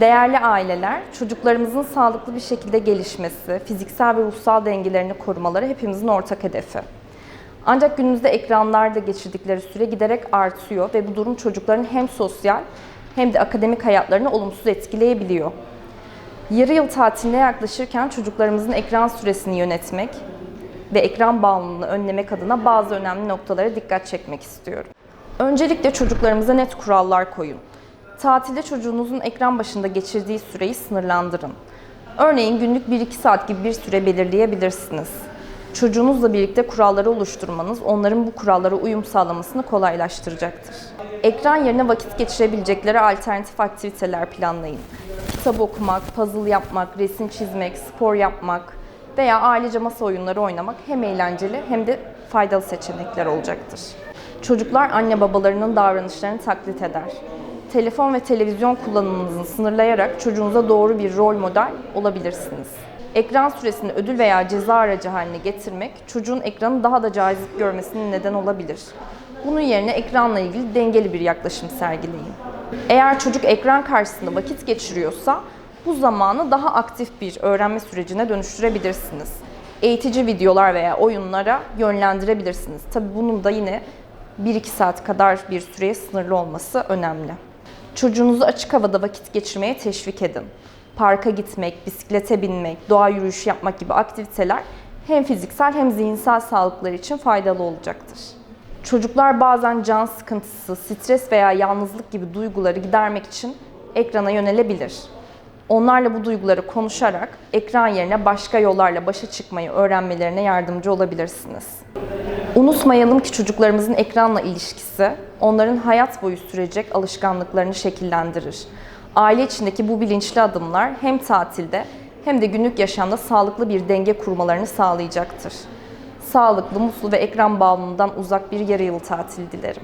Değerli aileler, çocuklarımızın sağlıklı bir şekilde gelişmesi, fiziksel ve ruhsal dengelerini korumaları hepimizin ortak hedefi. Ancak günümüzde ekranlarda geçirdikleri süre giderek artıyor ve bu durum çocukların hem sosyal hem de akademik hayatlarını olumsuz etkileyebiliyor. Yarı yıl tatiline yaklaşırken çocuklarımızın ekran süresini yönetmek ve ekran bağımlılığını önlemek adına bazı önemli noktalara dikkat çekmek istiyorum. Öncelikle çocuklarımıza net kurallar koyun. Tatilde çocuğunuzun ekran başında geçirdiği süreyi sınırlandırın. Örneğin günlük 1-2 saat gibi bir süre belirleyebilirsiniz. Çocuğunuzla birlikte kuralları oluşturmanız onların bu kurallara uyum sağlamasını kolaylaştıracaktır. Ekran yerine vakit geçirebilecekleri alternatif aktiviteler planlayın. Kitap okumak, puzzle yapmak, resim çizmek, spor yapmak veya ailece masa oyunları oynamak hem eğlenceli hem de faydalı seçenekler olacaktır. Çocuklar anne babalarının davranışlarını taklit eder. Telefon ve televizyon kullanımınızı sınırlayarak çocuğunuza doğru bir rol model olabilirsiniz. Ekran süresini ödül veya ceza aracı haline getirmek çocuğun ekranı daha da cazip görmesine neden olabilir. Bunun yerine ekranla ilgili dengeli bir yaklaşım sergileyin. Eğer çocuk ekran karşısında vakit geçiriyorsa bu zamanı daha aktif bir öğrenme sürecine dönüştürebilirsiniz. Eğitici videolar veya oyunlara yönlendirebilirsiniz. Tabii bunun da yine 1-2 saat kadar bir süreye sınırlı olması önemli. Çocuğunuzu açık havada vakit geçirmeye teşvik edin. Parka gitmek, bisiklete binmek, doğa yürüyüşü yapmak gibi aktiviteler hem fiziksel hem zihinsel sağlıkları için faydalı olacaktır. Çocuklar bazen can sıkıntısı, stres veya yalnızlık gibi duyguları gidermek için ekrana yönelebilir. Onlarla bu duyguları konuşarak ekran yerine başka yollarla başa çıkmayı öğrenmelerine yardımcı olabilirsiniz. Unutmayalım ki çocuklarımızın ekranla ilişkisi onların hayat boyu sürecek alışkanlıklarını şekillendirir. Aile içindeki bu bilinçli adımlar hem tatilde hem de günlük yaşamda sağlıklı bir denge kurmalarını sağlayacaktır. Sağlıklı, mutlu ve ekran bağımlılığından uzak bir yarı yıl tatil dilerim.